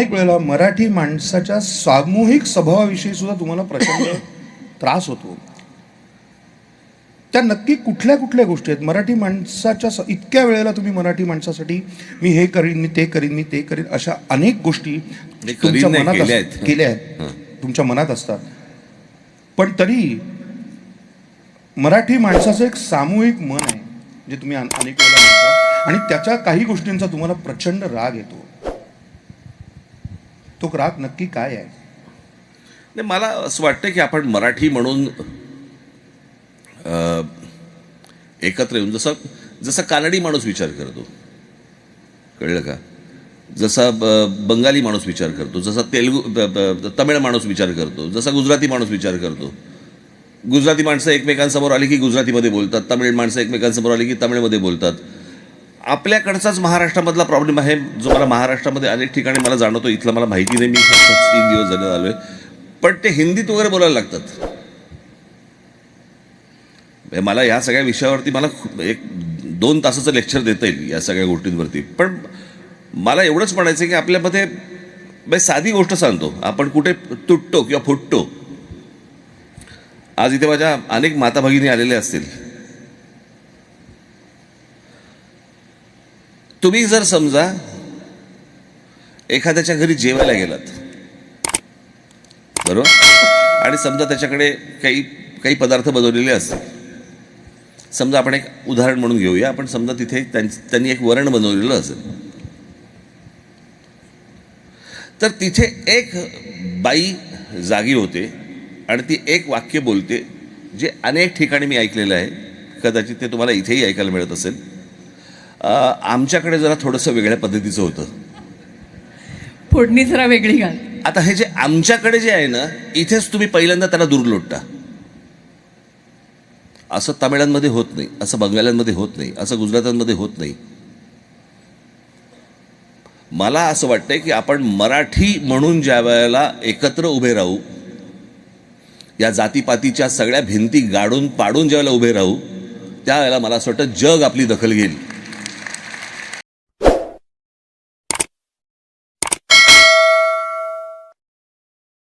अनेक वेळेला मराठी माणसाच्या सामूहिक स्वभावाविषयी सुद्धा तुम्हाला प्रचंड त्रास होतो. त्या नक्की कुठल्या कुठल्या गोष्टी आहेत? मराठी माणसाच्या इतक्या वेळेला तुम्ही मराठी माणसासाठी मी हे करीन मी ते करीन मी ते करीन अशा अनेक गोष्टी तुमच्या मनात केल्या आहेत. तुमच्या मनात असतात. पण तरी मराठी माणसाचं एक सामूहिक मन आहे जे तुम्ही अन- अनेक वेळेला म्हणता आणि त्याच्या काही गोष्टींचा तुम्हाला प्रचंड राग येतो. तो राग नक्की काय आहे? नाही मला असं वाटतं की आपण मराठी म्हणून एकत्र येऊन जसं जसं कानडी माणूस विचार करतो. कळलं का? जसा ब- बंगाली माणूस विचार करतो जसा तेलगू तमिळ माणूस विचार करतो जसा गुजराती माणूस विचार करतो. गुजराती माणसं एकमेकांसमोर आली की गुजरातीमध्ये बोलतात तमिळ माणसं एकमेकांसमोर आली की तमिळमध्ये बोलतात. आपल्याकडचाच महाराष्ट्रामधला प्रॉब्लेम आहे. जो मला महाराष्ट्रामध्ये अनेक ठिकाणी मला जाणवतो इथलं मला माहिती नाही. मी फक्त तीन दिवस झाले आहे पण ते हिंदीत वगैरे बोलायला लागतात. मला या सगळ्या विषयावरती मला एक दोन तासाचं लेक्चर देता येईल या सगळ्या गोष्टींवरती. पण मला एवढंच म्हणायचं आहे की आपल्यामध्ये साधी गोष्ट सांगतो. आपण कुठे तुटतो किंवा फुटतो. आज इथे माझ्या अनेक माता भगिनी आलेल्या असतील. तुम्ही जर समजा एखाद्याच्या घरी जेवायला गेलात बरोबर? आणि समजा त्याच्याकडे काही काही पदार्थ बनवलेले असतात समजा आपण एक उदाहरण म्हणून घेऊया आपण समजा तिथे त्यां- त्यांनी एक वरण बनवलेलं असेल. तर तिथे एक बाई जागी होते आणि ती एक वाक्य बोलते जे अनेक ठिकाणी मी ऐकलेलं आहे. कदाचित ते तुम्हाला इथेही ऐकायला मिळत असेल. आमच्याकडे जरा थोडंसं वेगळ्या पद्धतीचं होतं. फोडणी जरा वेगळी घाल. आता हे जे आमच्याकडे जे आहे ना इथेच तुम्ही पहिल्यांदा त्याला दूर लोटता. असं तामिळांमध्ये होत नाही असं बंगाल्यांमध्ये होत नाही असं गुजरातांमध्ये होत नाही. मला असं वाटतंय की आपण मराठी म्हणून ज्या वेळेला एकत्र उभे राहू या जातीपातीच्या सगळ्या भिंती गाडून पाडून ज्या वेळेला उभे राहू त्यावेळेला मला असं वाटतं जग आपली दखल घेईल.